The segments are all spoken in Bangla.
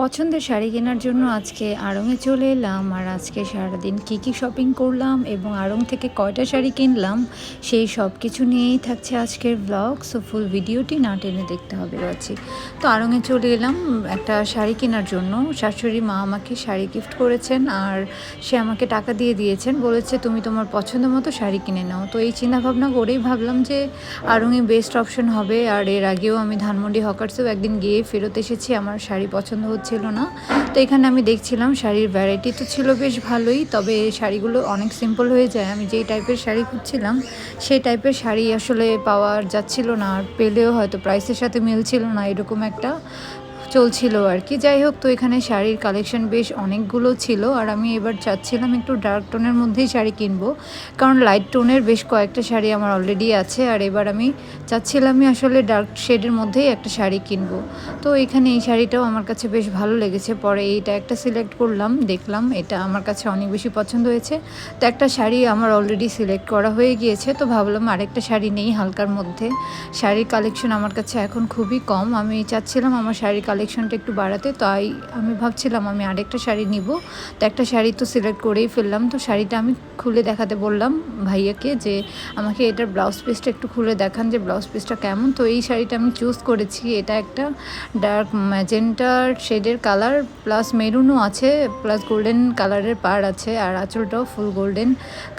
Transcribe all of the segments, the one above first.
পছন্দের শাড়ি কেনার জন্য আজকে আড়ংয়ে চলে এলাম আর আজকে সারাদিন কী কী শপিং করলাম এবং আড়ং থেকে কয়টা শাড়ি কিনলাম সেই সব কিছু নিয়েই থাকছে আজকের ব্লগ সো ফুল ভিডিওটি না টেনে দেখতে হবে রয়েছে তো আড়ংয়ে চলে এলাম একটা শাড়ি কেনার জন্য। শাশুড়ি মা আমাকে শাড়ি গিফট করেছেন আর সে আমাকে টাকা দিয়ে দিয়েছেন। বলেছে, তুমি তোমার পছন্দ মতো শাড়ি কিনে নাও। তো এই চিন্তাভাবনা করেই ভাবলাম যে আড়ংয়ে বেস্ট অপশন হবে। আর এর আগেও আমি ধানমন্ডি হকার্সেও একদিন গিয়ে ফেরত এসেছি। আমার শাড়ি পছন্দ হচ্ছিল না। তো এখানে আমি দেখছিলাম শাড়ির ভ্যারাইটি তো ছিল বেশ ভালোই, তবে শাড়িগুলো অনেক সিম্পল হয়ে যায়। আমি যেই টাইপের শাড়ি খুঁজছিলাম, সেই টাইপের শাড়ি আসলে পাওয়া যাচ্ছিল না, আর পেলেও হয়তো প্রাইসের সাথে মিলছিল না, এরকম একটা। চলছিল আর কি। যাই হোক, তো এখানে শাড়ির কালেকশন বেশ অনেকগুলো ছিল আর আমি এবার চাচ্ছিলাম একটু ডার্ক টোনের মধ্যেই শাড়ি কিনবো। কারণ লাইট টোনের বেশ কয়েকটা শাড়ি আমার অলরেডি আছে আর এবার আমি চাচ্ছিলামই আসলে ডার্ক শেডের মধ্যেই একটা শাড়ি কিনবো। তো এখানে এই শাড়িটাও আমার কাছে বেশ ভালো লেগেছে। পরে এইটা একটা সিলেক্ট করলাম, দেখলাম এটা আমার কাছে অনেক বেশি পছন্দ হয়েছে। তো একটা শাড়ি আমার অলরেডি সিলেক্ট করা হয়ে গিয়েছে, তো ভাবলাম আরেকটা শাড়ি নেই হালকার মধ্যে। শাড়ির কালেকশন আমার কাছে এখন খুবই কম। আমি চাচ্ছিলাম আমার শাড়ির কালেকশনটা একটু বাড়াতে তাই আমি ভাবছিলাম আমি আরেকটা শাড়ি নিব। তো একটা শাড়ি তো সিলেক্ট করেই ফেললাম। তো শাড়িটা আমি খুলে দেখাতে বললাম ভাইয়াকে যে আমাকে এটার ব্লাউজ পিসটা একটু খুলে দেখান যে ব্লাউজ পিসটা কেমন। তো এই শাড়িটা আমি চুজ করেছি। এটা একটা ডার্ক ম্যাজেন্টার শেডের কালার প্লাস মেরুনও আছে প্লাস গোল্ডেন কালারের পার আছে আর আঁচলটাও ফুল গোল্ডেন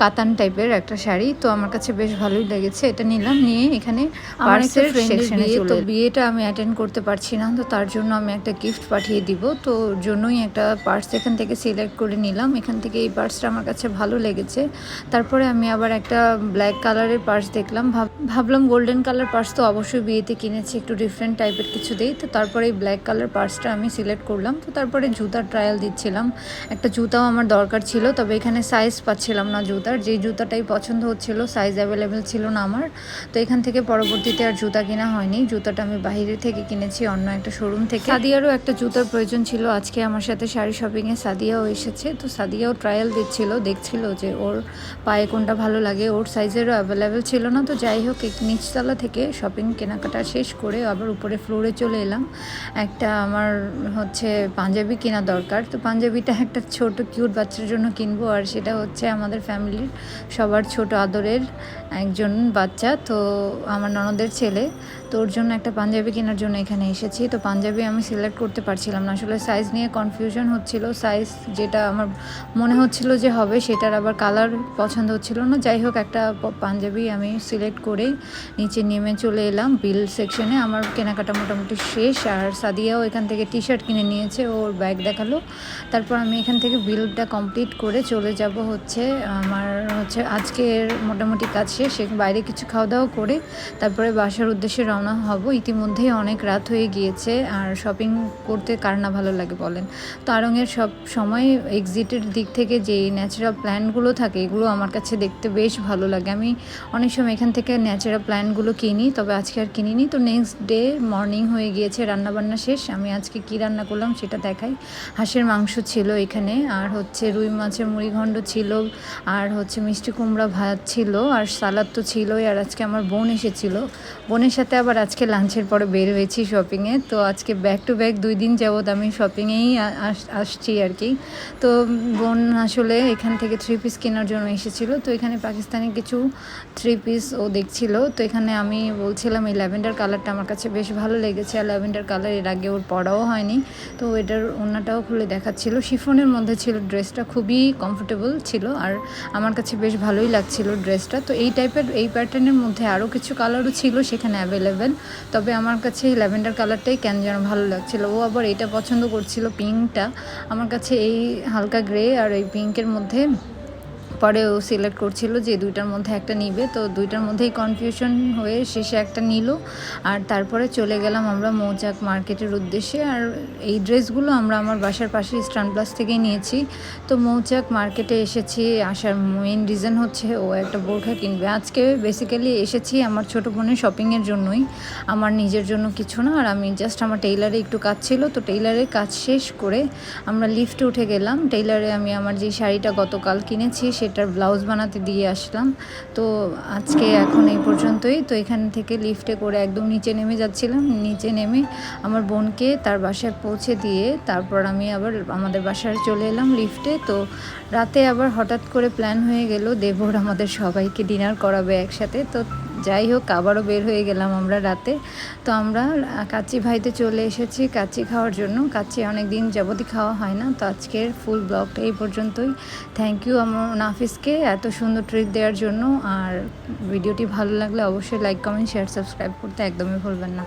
কাতান টাইপের একটা শাড়ি। তো আমার কাছে বেশ ভালোই লেগেছে। এটা নিলাম নিয়ে এখানে পার্সের সেকশনে বিয়ে, চলে তো বিয়েটা আমি অ্যাটেন্ড করতে পারছি না তো তার জন্য আমি একটা গিফট পাঠিয়ে দিব। তো জন্যই একটা পার্স এখান থেকে সিলেক্ট করে নিলাম। এখান থেকে এই পার্সটা আমার কাছে ভালো লেগেছে। তারপরে আমি আবার একটা ব্ল্যাক কালারের পার্স দেখলাম। ভাব- ভাবলাম গোল্ডেন কালার পার্স তো অবশ্যই বিয়েতে কিনেছি, একটু ডিফারেন্ট টাইপের কিছু দিই। তো তারপরে এই ব্ল্যাক কালার পার্সটা আমি সিলেক্ট করলাম। তো তারপরে জুতার ট্রায়াল দিচ্ছিলাম। একটা জুতাও আমার দরকার ছিল, তবে এখানে সাইজ পাচ্ছিলাম না জুতার। যেই জুতাটাই পছন্দ হচ্ছিল সাইজ অ্যাভেলেবেল ছিল না আমার। তো এখান থেকে পরবর্তীতে আর জুতা কেনা হয়নি। জুতাটা আমি বাইরে থেকে কিনেছি, অন্য একটা শোরুম থেকে সাদিয়ারও একটা জুতার প্রয়োজন ছিল। আজকে আমার সাথে শাড়ি শপিংয়ে সাদিয়াও এসেছে। তো সাদিয়াও ট্রায়াল দিচ্ছিল, দেখছিল যে ওর পায়ে কোনটা ভালো লাগে। ওর সাইজেরও অ্যাভেলেবেল ছিল না। তো যাই হোক নিচতলা থেকে শপিং কেনাকাটা শেষ করে আবার উপরে ফ্লোরে চলে এলাম। একটা আমার হচ্ছে পাঞ্জাবি কেনা দরকার। তো পাঞ্জাবিটা একটা ছোট কিউট বাচ্চার জন্য কিনবো। আর সেটা হচ্ছে আমাদের ফ্যামিলির সবার ছোট আদরের একজন বাচ্চা। তো আমার ননদের ছেলে। তো ওর জন্য একটা পাঞ্জাবি কেনার জন্য এখানে এসেছি। তো পাঞ্জাবি আমি সিলেক্ট করতে পারছিলাম না। আসলে সাইজ নিয়ে কনফিউশন হচ্ছিল। সাইজ যেটা আমার মনে হচ্ছিল যে হবে, সেটার আবার কালার পছন্দ হচ্ছিল না। যাই হোক, একটা পাঞ্জাবি আমি সিলেক্ট করে নিচে নেমে চলে এলাম বিল সেকশনে আমার কেনাকাটা মোটামুটি শেষ। আর সাদিয়াও এখান থেকে টি শার্ট কিনে নিয়েছে। ওর ব্যাগ দেখাল। তারপর আমি এখান থেকে বিলটা কমপ্লিট করে চলে যাব হচ্ছে আমার হচ্ছে আজকের মোটামুটি কাজ শেষ। বাইরে কিছু খাওয়া দাওয়া করে তারপরে বাসার উদ্দেশ্যে রওনা হব। ইতিমধ্যেই অনেক রাত হয়ে গিয়েছে আর শপিং করতে কার না ভালো লাগে বলেন। তো আরঙের সব সময় এক্সিটের দিক থেকে যে ন্যাচারাল প্ল্যান্টগুলো থাকে, এগুলো আমার কাছে দেখতে বেশ ভালো লাগে। আমি অনেক সময় এখান থেকে ন্যাচারাল প্ল্যান্টগুলো কিনি, তবে আজকে আর কিনিনি। তো নেক্সট ডে মর্নিং হয়ে গিয়েছে, রান্নাবান্না শেষ। আমি আজকে কি রান্না করলাম সেটা দেখাই। হাঁসের মাংস ছিল এখানে, আর হচ্ছে রুই মাছের মুড়িঘণ্ড ছিল, আর হচ্ছে মিষ্টি কুমড়া ভাত ছিল, আর সালাদ তো ছিলই। আর আজকে আমার বোন এসেছিল। বোনের সাথে আবার আজকে লাঞ্চের পরে বের হয়েছি শপিংয়ে তো আজকে ব্যাক টু ব্যাক দুই দিন যাবৎ আমি শপিংয়েই আসছি আর কি। তো বোন আসলে এখান থেকে থ্রি পিস কেনার জন্য এসেছিল। তো এখানে পাকিস্তানি কিছু থ্রি পিস ও দেখছিল। তো এখানে আমি বলছিলাম এই ল্যাভেন্ডার কালারটা আমার কাছে বেশ ভালো লেগেছে। আর ল্যাভেন্ডার কালারের আগে ওর পড়াও হয়নি। তো এটার ওনাটাও খুলে দেখাচ্ছিল। শিফনের মধ্যে ছিল ড্রেসটা খুবই কমফোর্টেবল ছিল। আর আমার কাছে বেশ ভালোই লাগছিল ড্রেসটা তো এই টাইপের এই প্যাটার্নের মধ্যে আরও কিছু কালারও ছিল সেখানে অ্যাভেলেবেল তবে আমার কাছে এই ল্যাভেন্ডার কালারটাই কেন যেন ভালো লাগছিল। ও আবার এটা পছন্দ করছিল পিঙ্কটা। আমার কাছে এই হালকা গ্রে আর এই পিঙ্কের মধ্যে পরে ও সিলেক্ট করছিল যে দুইটার মধ্যে একটা নিবে। তো দুইটার মধ্যেই কনফিউশন হয়ে শেষে একটা নিল। আর তারপরে চলে গেলাম আমরা মৌচাক মার্কেটের উদ্দেশ্যে। আর এই ড্রেসগুলো আমরা আমার বাসার পাশে স্টান প্লাস থেকেই নিয়েছি। তো মৌচাক মার্কেটে এসেছি, আসার মেইন রিজন হচ্ছে ও একটা বোরখা কিনবে। আজকে বেসিক্যালি এসেছি আমার ছোটো বোনের শপিংয়ের জন্যই। আমার নিজের জন্য কিছু না, আর আমি জাস্ট আমার টেইলারে একটু কাজ ছিল। তো টেইলারের কাজ শেষ করে আমরা লিফটে উঠে গেলাম। টেইলারে আমি আমার যে শাড়িটা গতকাল কিনেছি সেটার ব্লাউজ বানাতে দিয়ে আসলাম। তো আজকে এখন এই পর্যন্তই। তো এখান থেকে লিফটে করে একদম নিচে নেমে যাচ্ছিলাম। নিচে নেমে আমার বোনকে তার বাসায় পৌঁছে দিয়ে তারপর আমি আবার আমাদের বাসায় চলে এলাম লিফটে তো রাতে আবার হঠাৎ করে প্ল্যান হয়ে গেল, দেবর আমাদের সবাইকে ডিনার করাবে একসাথে। তো যাই হোক, আবারও বের হয়ে গেলাম আমরা রাতে। তো আমরা কাচ্চি ভাইতে চলে এসেছি কাচ্চি খাওয়ার জন্য। কাচ্চি অনেক দিন যাবতই খাওয়া হয় না, তো আজকের ফুল ব্লগটা এই পর্যন্তই। থ্যাংক ইউ আমার নাফিসকে এত সুন্দর ট্রিট দেওয়ার জন্য। আর ভিডিওটি ভালো লাগলে অবশ্যই লাইক কমেন্ট শেয়ার সাবস্ক্রাইব করতে একদমই ভুলবেন না।